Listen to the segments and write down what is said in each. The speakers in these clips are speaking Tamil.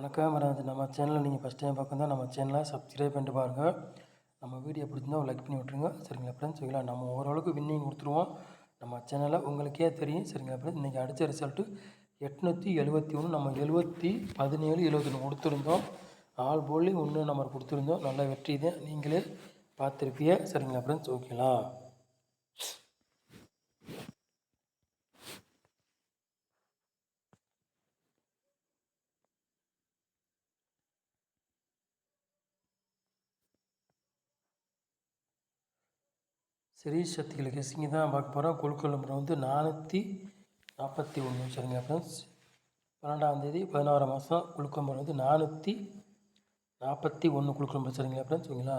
வணக்கம். வராது நம்ம சேனலை நீங்கள் ஃபஸ்ட் டைம் பார்க்கணும் நம்ம சேனலை சப்ஸ்கிரைப் பண்ணிட்டு பாருங்கள் நம்ம வீடியோ பிடிச்சிருந்தா லைக் பண்ணி விட்ருங்க சரிங்களா ஃப்ரெண்ட்ஸ் சரிங்களா? நம்ம ஓரளவுக்கு வின்னிங் கொடுத்துருவோம். நம்ம சேனலில் உங்களுக்கே தெரியும். சரிங்களா ஃப்ரெண்ட்ஸ் இன்றைக்கி அடித்த ரிசல்ட்டு எட்நூற்றி எழுபத்தி ஒன்று நம்ம எழுபத்தி பதினேழு எழுபத்தொன்று கொடுத்துருந்தோம். ஆல் போலி ஒன்று நம்பர் கொடுத்துருந்தோம். நல்ல வெற்றி தான். நீங்களே பார்த்துருப்பீங்க. சரிங்களா ஃப்ரெண்ட்ஸ் ஓகேங்களா ஸ்ரீ சக்திகள் கெஸிங்க தான் பார்க்க போகிறோம் குழுக்கள் நம்பர் வந்து நானூற்றி நாற்பத்தி ஒன்று சரிங்க ஃப்ரெண்ட்ஸ் பன்னெண்டாம் தேதி மாதம் குழுக்கள் நம்பர் வந்து நானூற்றி நாற்பத்தி ஒன்று குழுக்கள் நம்பர் சரிங்களா ஃப்ரெண்ட்ஸ் ஓகேங்களா?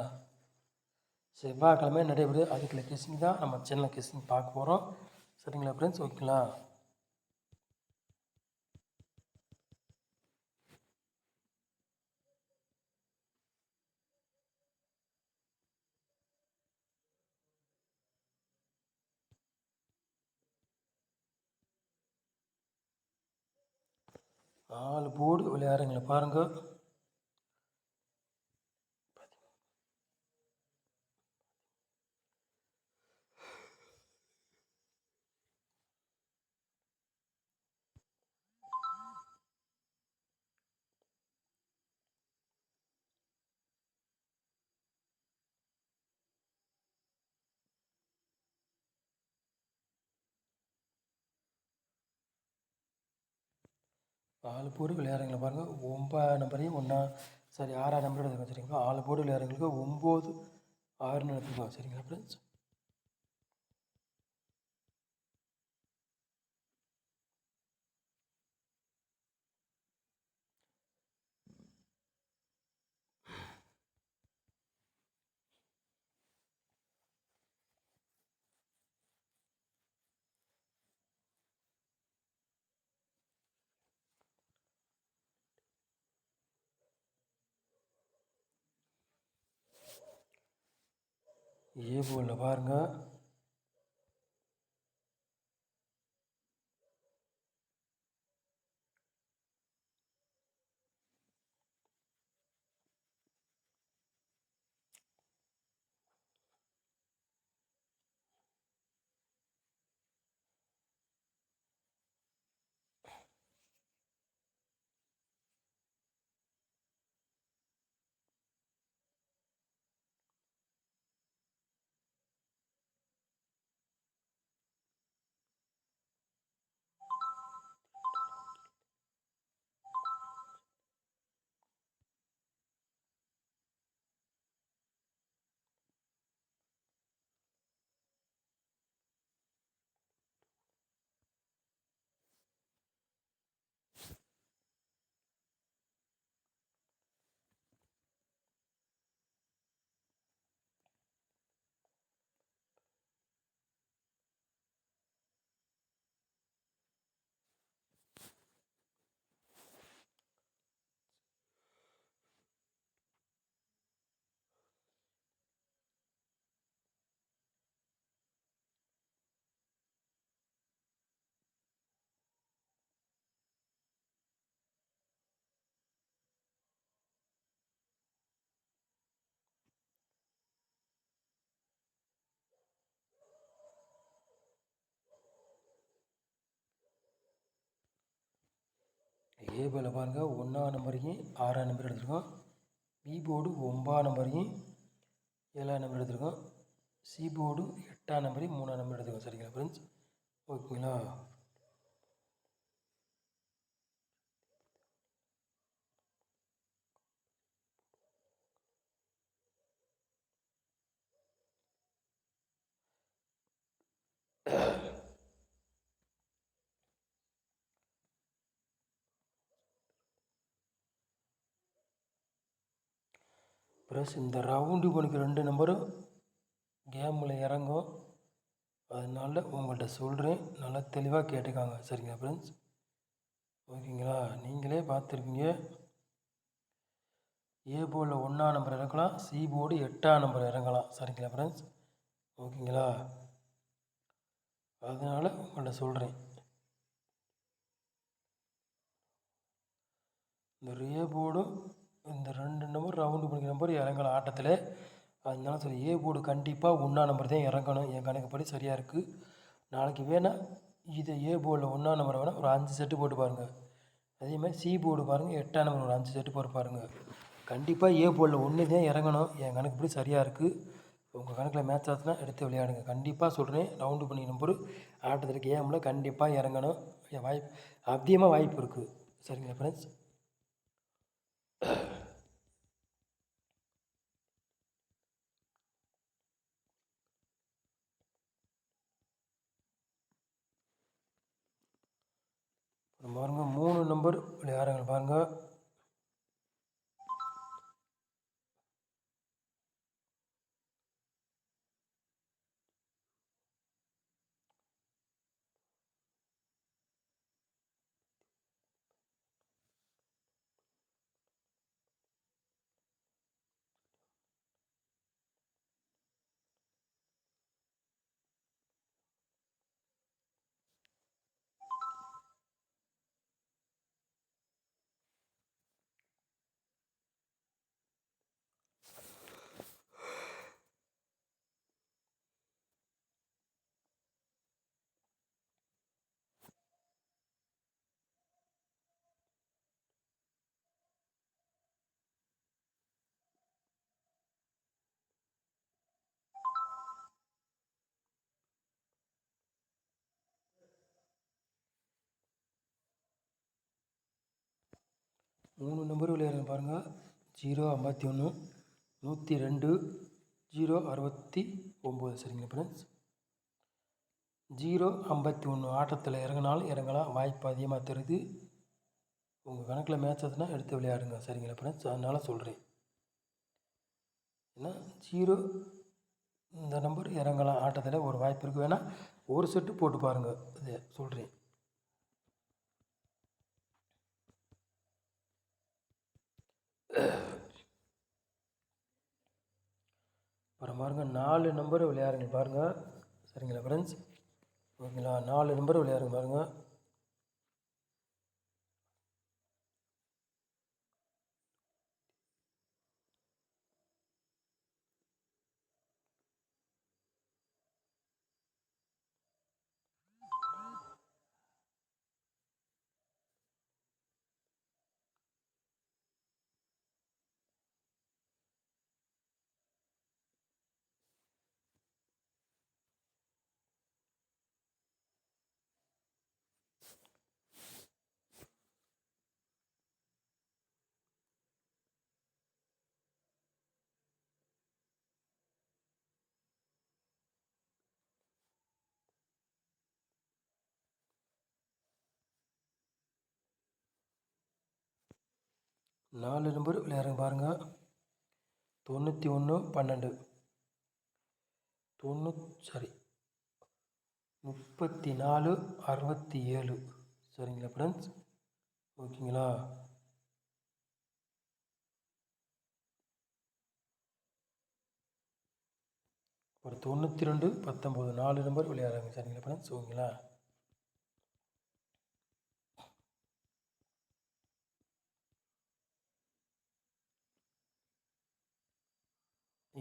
செவ்வாய்க்கிழமை நடைபெறுது. அதுக்குள்ள கேசிங் தான் நம்ம சென்னை கேசிங் பார்க்க போகிறோம் சரிங்களா ஃப்ரெண்ட்ஸ் ஓகேங்களா? நாலு போர்டு விளையாடுறீங்களா பாருங்கள் ஆறு போடு விளையாடுறீங்களா பாருங்கள் ஒன்பது நம்பரையும் ஒன்றா சாரி ஆறாம் நம்பர் எடுத்துக்கோங்க சரிங்களா ஆறு போர்டு விளையாடுறவங்களுக்கு ஒம்பது ஆறுன்னு எடுத்துக்கோங்க சரிங்களா ஃப்ரெண்ட்ஸ் ஏ போலில் பாருங்கள் ஏ பாருங்கள் ஒன்றாம் நம்பரையும் ஆறாம் நம்பர் எடுத்துருக்கோம். பி போர்டு ஒன்பதாம் நம்பரையும் ஏழாம் நம்பர் எடுத்துருக்கோம். சி போர்டு எட்டாம் நம்பரையும் மூணாம் நம்பர் எடுத்துருக்கோம். சரிங்களா ஃப்ரெண்ட்ஸ் ஓகேங்களா? ப்ளஸ் இந்த ரவுண்டு உனக்கு ரெண்டு நம்பரும் கேமில் இறங்கும் அதனால உங்கள்கிட்ட சொல்கிறேன் நல்லா தெளிவாக கேட்டுக்காங்க. சரிங்களா ஃப்ரெண்ட்ஸ் ஓகேங்களா? நீங்களே பார்த்துருக்கீங்க ஏ போர்டில் ஒன்றா நம்பர் இறங்கலாம். சி போர்டு எட்டாம் நம்பர் இறங்கலாம். சரிங்களா ஃப்ரெண்ட்ஸ் ஓகேங்களா? அதனால் உங்கள்கிட்ட சொல்கிறேன் இந்த ரே போர்டும் இந்த ரெண்டு நம்பர் ரவுண்டு பண்ணிக்கிற நம்பர் இறங்கலாம் ஆட்டத்தில். அதனால சரி ஏ போர்டு கண்டிப்பாக ஒன்றா நம்பர் தான் இறங்கணும். என் கணக்குப்படி சரியாக இருக்குது நாளைக்கு வேணால் இதை ஏ போர்டில் ஒன்றா நம்பர் வேணால் ஒரு அஞ்சு செட்டு போட்டு பாருங்கள் அதே மாதிரி சி போர்டு பாருங்கள் எட்டாம் நம்பர் ஒரு அஞ்சு செட்டு போட்டு பாருங்கள் கண்டிப்பாக ஏ போர்டில் ஒன்று தான் இறங்கணும். என் கணக்குப்படி சரியாக இருக்குது உங்கள் கணக்கில் மேட்ச் ஆச்சுன்னா எடுத்து விளையாடுங்க. கண்டிப்பாக சொல்கிறேன் ரவுண்டு பண்ணி நம்பர் ஆட்டத்தில் கேமில் கண்டிப்பாக இறங்கணும். என் வாய்ப்பு அதிகமாக வாய்ப்பு இருக்குது சரிங்களா ஃப்ரெண்ட்ஸ் பாருங்க மூணு நம்பர் விளையாடுங்க பாருங்கள் மூணு நம்பர் விளையாடுங்க பாருங்கள் ஜீரோ ஐம்பத்தி ஒன்று நூற்றி ரெண்டு ஜீரோ அறுபத்தி ஒம்பது. சரிங்களா ஃப்ரெண்ட்ஸ் ஜீரோ ஐம்பத்தி ஒன்று ஆட்டத்தில் இறங்கினாலும் இறங்கலாம். வாய்ப்பு அதிகமாக தருது. உங்கள் கணக்கில் மேட்ச் எடுத்து விளையாடுங்க. சரிங்களா ஃப்ரெண்ட்ஸ் அதனால் சொல்கிறேன் ஏன்னா ஜீரோ இந்த நம்பர் இறங்கலாம். ஆட்டத்தில் ஒரு வாய்ப்பு இருக்குது வேணால் ஒரு செட்டு போட்டு பாருங்கள் இது சொல்கிறேன் அப்புறம் பாருங்கள் நாலு நம்பர் விளையாடுங்க பாருங்கள் சரிங்களா ஃப்ரெண்ட்ஸ் ஓகேங்களா? நாலு நம்பர் விளையாடுங்க பாருங்கள் நாலு நம்பர் விளையாடுங்க பாருங்கள் தொண்ணூற்றி ஒன்று பன்னெண்டு. தொண்ணூ சாரி. முப்பத்தி நாலு அறுபத்தி ஏழு சரிங்களா ஃப்ரெண்ட்ஸ் ஓகேங்களா? ஒரு தொண்ணூற்றி ரெண்டு பத்தொம்போது நாலு நம்பர் விளையாடுறாங்க. சரிங்களா ஃப்ரெண்ட்ஸ் ஓகேங்களா?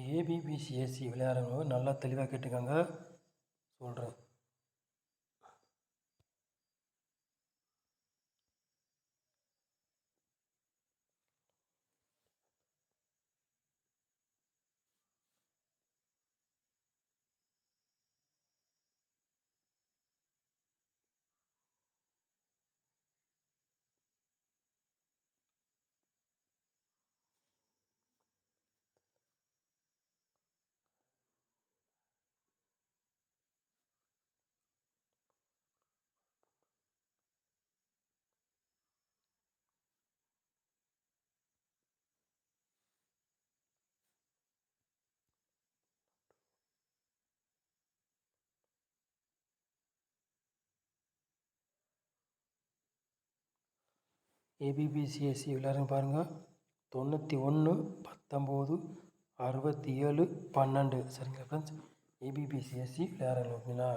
ஏபிபிசிஎஸ்சி விளையாடுறவங்க நல்லா தெளிவாக கேட்டுக்கோங்க. சொல்கிறேன் ஏபிபிசிஎஸ்சி விளையாடுங்க பாருங்கள் தொண்ணூற்றி ஒன்று பத்தொம்போது அறுபத்தி ஏழு பன்னெண்டு. சரிங்களா ஃப்ரெண்ட்ஸ் ஏபிபிசிஎஸ்சி விளையாடுங்க ஓகேங்களா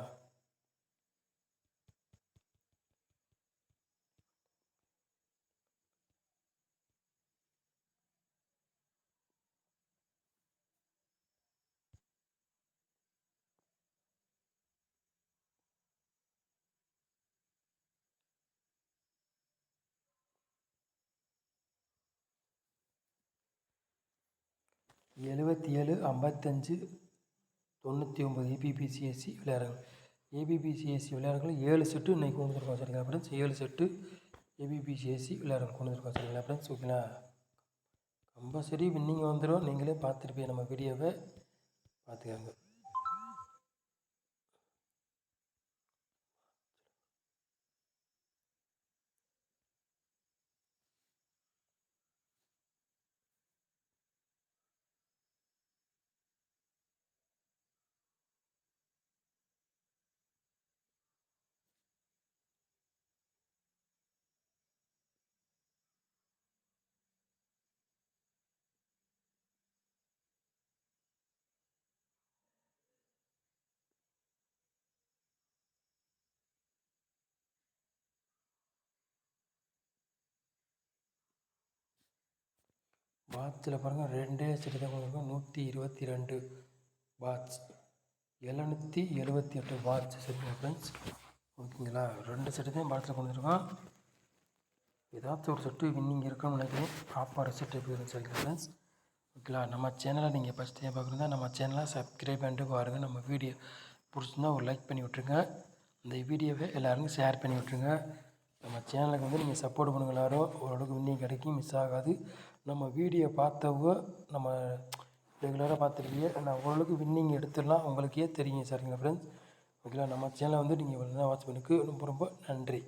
எழுபத்தி ஏழு ஐம்பத்தஞ்சு தொண்ணூற்றி ஒம்பது ஏபிபிசிஎஸ்சி விளையாடுறாங்க. ஏபிபிசிஎஸ்சி விளையாடுறாங்க ஏழு செட்டு இன்றைக்கி கொண்டு வந்துருக்கோம் சரிங்களா ஃப்ரெண்ட்ஸ் ஏழு செட்டு ஏபிபிசிஎஸ்சி விளையாடுறாங்க கொண்டு வந்துருக்கோம் சரிங்களா ஃப்ரெண்ட்ஸ் ஓகேங்களா கம்பல்சரி வின்னிங் வந்துடும் நீங்களே பார்த்துருப்பீங்க நம்ம வீடியோவை பார்த்துக்காங்க. வாட்சில் பாருங்கள் ரெண்டே செட்டு தான் கொடுத்துருக்கோம் நூற்றி இருபத்தி ரெண்டு வாட்ச் எழுநூற்றி எழுபத்தி எட்டு வாட்ச் சரிங்களா ஃப்ரெண்ட்ஸ் ஓகேங்களா? ரெண்டு செட்டு தான் பாட்டில் கொடுத்துருக்கோம். ஏதாச்சும் ஒரு செட்டு வின்னிங் இருக்குன்னு நினைக்கிறேன். ப்ராப்பர் செட்டு போயிடும் சரிங்களா ஃப்ரெண்ட்ஸ் ஓகேங்களா? நம்ம சேனலை நீங்கள் ஃபஸ்ட் டைம் பார்க்குறதா நம்ம சேனலை சப்ஸ்கிரைப் பண்ணிட்டு பாருங்கள் நம்ம வீடியோ பிடிச்சிருந்தா ஒரு லைக் பண்ணி விட்ருங்க இந்த வீடியோவை எல்லாருக்கும் ஷேர் பண்ணி விட்ருங்க நம்ம சேனலுக்கு வந்து நீங்கள் சப்போர்ட் பண்ணுங்க எல்லாரும். ஓரளவுக்கு வின்னிங் கிடைக்கும் மிஸ் ஆகாது. நம்ம வீடியோ பார்த்தவங்க நம்ம ரெகுலராக பார்த்துருக்கீங்க நான் ஓரளவுக்கு வின்னிங் எடுத்துடலாம். உங்களுக்கே தெரியும் சரிங்களா ஃப்ரெண்ட்ஸ் ஓகேங்களா? நம்ம சேனலை வந்து நீங்கள் இவ்வளோ வாட்ச் பண்ணிக்கு ரொம்ப ரொம்ப நன்றி.